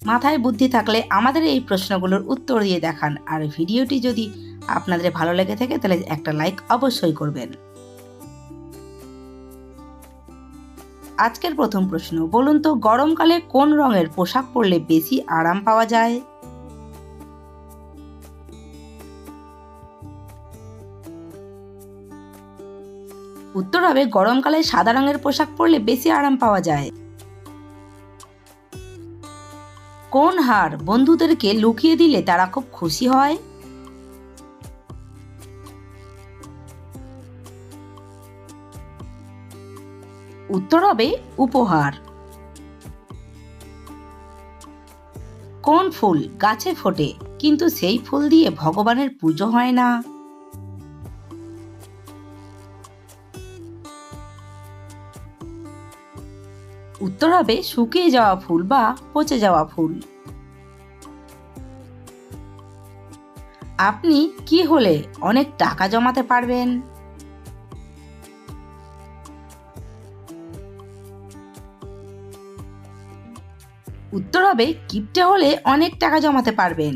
মাথায় বুদ্ধি থাকলে আমাদের এই প্রশ্নগুলোর উত্তর দিয়ে দেখান। আর ভিডিওটি যদি আপনাদের ভালো লেগে থাকে, তাহলে একটা লাইক অবশ্যই করবেন। আজকের প্রথম প্রশ্ন, বলুন তো গরমকালে কোন রঙের পোশাক পরলে বেশি আরাম পাওয়া যায়? উত্তর হবে, গরমকালে সাদা রঙের পোশাক পরলে বেশি আরাম পাওয়া যায়। কোন হার বন্ধুদেরকে লুকিয়ে দিলে তারা খুব খুশি হয়? উত্তর হবে উপহার। কোন ফুল গাছে ফোটে, কিন্তু সেই ফুল দিয়ে ভগবানের পুজো হয় না। উত্তর হবে শুকিয়ে যাওয়া ফুল বা পচে যাওয়া ফুল। আপনি কি হলে অনেক টাকা জমাতে পারবেন? উত্তর হবে কিপটে হলে অনেক টাকা জমাতে পারবেন।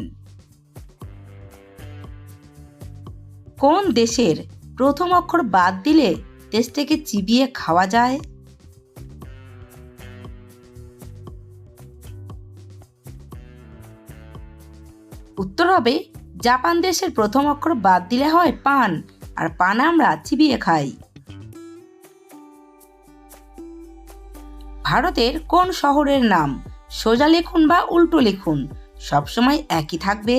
কোন দেশের প্রথম অক্ষর বাদ দিলে দেশটাকে চিবিয়ে খাওয়া যায়? উত্তর হবে, জাপান দেশের প্রথম অক্ষর বাদ দিলে হয় পান, আর পান আমরা চিবিয়ে খাই। ভারতের কোন শহরের নাম? সোজা লিখুন বা উল্টো লিখুন, সবসময় একই থাকবে।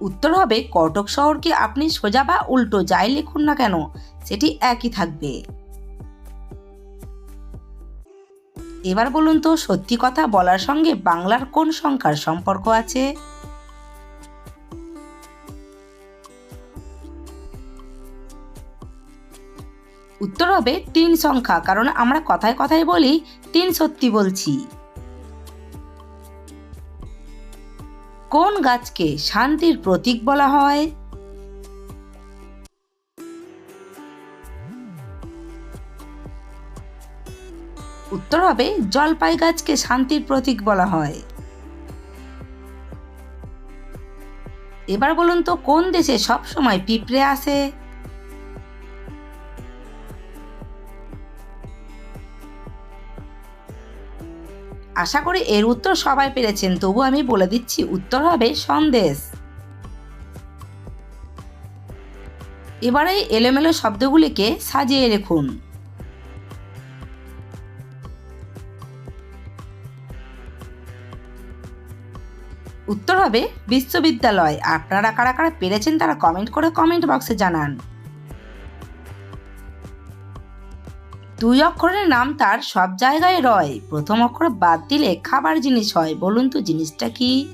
উত্তর হবে, কটক শহরকে আপনি সোজা বা উল্টো যাই লিখুন না কেন, সেটি একই থাকবে। এবার বলুন তো, সত্যি কথা বলার সঙ্গে বাংলার কোন সংখ্যার সম্পর্ক আছে? উত্তর হবে তিন সংখ্যা, কারণ আমরা কথায় কথায় বলি তিন সত্যি বলছি। কোন গাছকে শান্তির প্রতীক বলা হয়? উত্তর হবে জলপাই গাছকে শান্তির প্রতীক বলা হয়। এবার বলুন তো, কোন দেশে সব সময় পিঁপড়ে আসে? আশা করি এর উত্তর সবাই পেরেছেন, তবু আমি বলে দিচ্ছি, উত্তর হবে সন্দেশ। এবারে এলোমেলো শব্দগুলিকে সাজিয়ে লিখুন উত্তর হবে বিশ্ববিদ্যালয়। আপনারা কারা কারা পেরেছেন তারা কমেন্ট করে কমেন্ট বক্সে জানান। দুই অক্ষরের নাম তার সব জায়গায় রয়। প্রথম অক্ষর বাদ দিলে খাবার জিনিস হয়। বলুন তো জিনিসটা কি?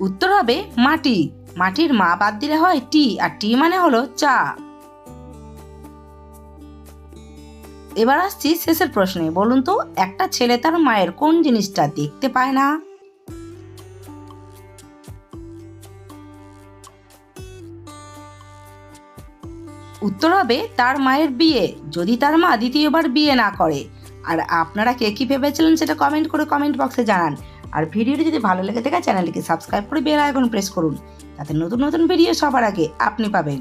উত্তর হবে মাটি। মাটির মা বাদ দিলে হয় টি। আর টি মানে হলো চা। এবার আসছি শেষের প্রশ্নে। বলুন তো, একটা ছেলে তার মায়ের কোন জিনিসটা দেখতে পায় না? উত্তর হবে, তার মায়ের বিয়ে, যদি তার মা দ্বিতীয়বার বিয়ে না করে। আর আপনারা কে কি ভেবেছিলেন সেটা কমেন্ট করে কমেন্ট বক্সে জানান। আর ভিডিওটি যদি ভালো লেগে থাকে চ্যানেলটিকে সাবস্ক্রাইব করে বেল আইকন প্রেস করুন। তাতে নতুন নতুন ভিডিও সবার আগে আপনি পাবেন।